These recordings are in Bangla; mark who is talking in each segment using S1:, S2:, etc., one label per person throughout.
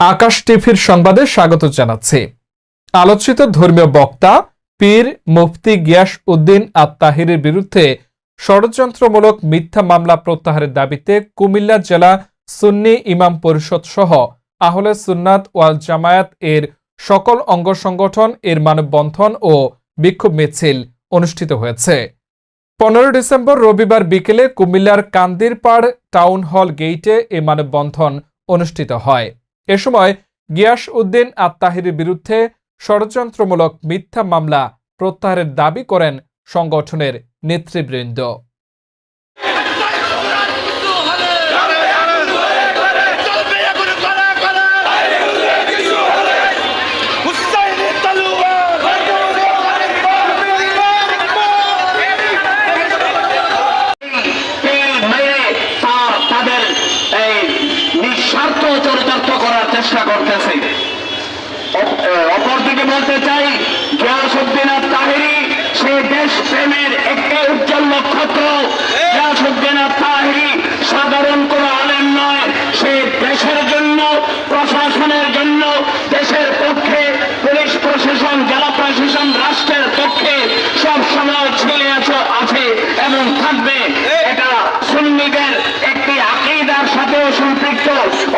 S1: আকাশ টিভির সংবাদে স্বাগত জানাচ্ছি। আলোচিত ধর্মীয় বক্তা পীর মুফতি গিয়াস উদ্দিন আত্মাহিরের বিরুদ্ধে ষড়যন্ত্রমূলক মিথ্যা মামলা প্রত্যাহারের দাবিতে কুমিল্লা জেলা সুন্নি ইমাম পরিষদ সহ আহলে সুন্নাত ওয়াল জামায়াত এর সকল অঙ্গ সংগঠন এর মানববন্ধন ও বিক্ষোভ মিছিল অনুষ্ঠিত হয়েছে। পনেরো ডিসেম্বর রবিবার বিকেলে কুমিল্লার কান্দিরপাড় টাউন হল গেইটে এ মানববন্ধন অনুষ্ঠিত হয়। এ সময় গিয়াস উদ্দিন আত্মাহিরের বিরুদ্ধে ষড়যন্ত্রমূলক মিথ্যা মামলা প্রত্যাহারের দাবি করেন সংগঠনের নেতৃবৃন্দ।
S2: চেষ্টা করতেছে। অপরদিকে বলতে চাই গিয়াসুদ্দিন আর তাহেরি সে দেশ প্রেমের একটি উজ্জ্বল নক্ষত্র। গিয়াসুদ্দিন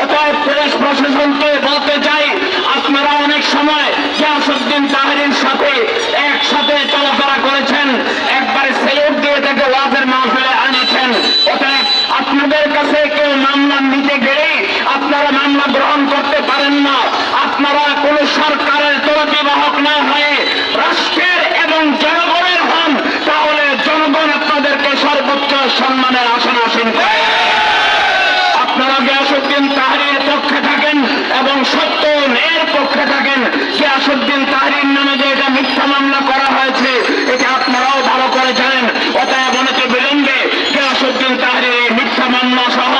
S2: অতএব পুলিশ প্রশাসনকে গিয়াসুদ্দিন তাহারির নামে যে এটা মিথ্যা মামলা করা হয়েছে, এটা আপনারাও ভালো করে জানেন। অতএব অনেকে বিলম্বে গিয়াসুদ্দিন তাহারির মিথ্যা মামলা সহ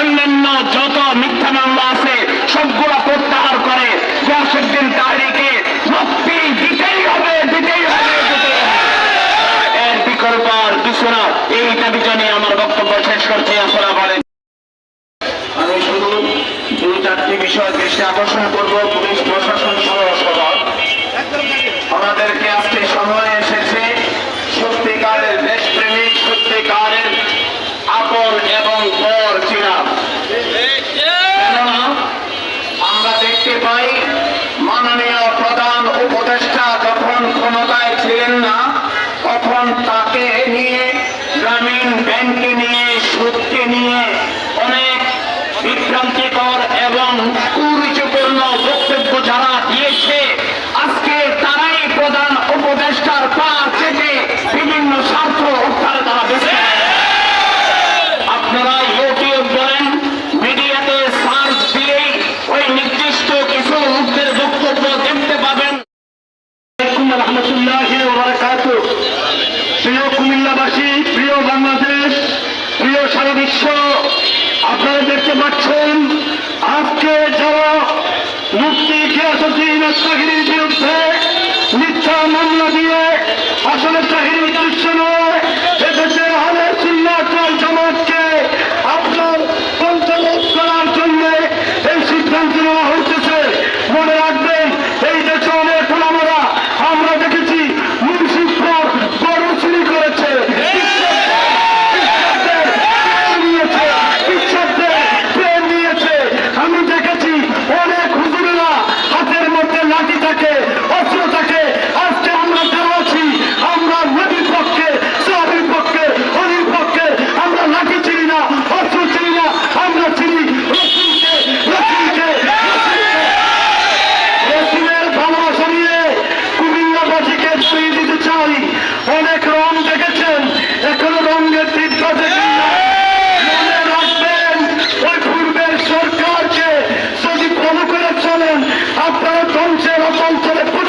S2: অন্যান্য যত মিথ্যা মামলা আছে, সবগুলো প্রত্যাহার করে গিয়াসুদ্দিন তাহারিকে মুক্তি দিতেই হবে দিতেই হবে এর বিকল্প আর কিছু না। এই দাবি জানিয়ে আমার বক্তব্য শেষ করছি। আসলে বলেন আমি শুধু দুই চারটি বিষয় দৃষ্টি আকর্ষণ করব। তখন আপনারা দেখতে পাচ্ছেন আজকে যারা মুক্তি গিয়াসুদ্দিন বিরুদ্ধে মিথ্যা মামলা দিয়ে আসলে আপনারা ধ্বংসের অচল ছেড়ে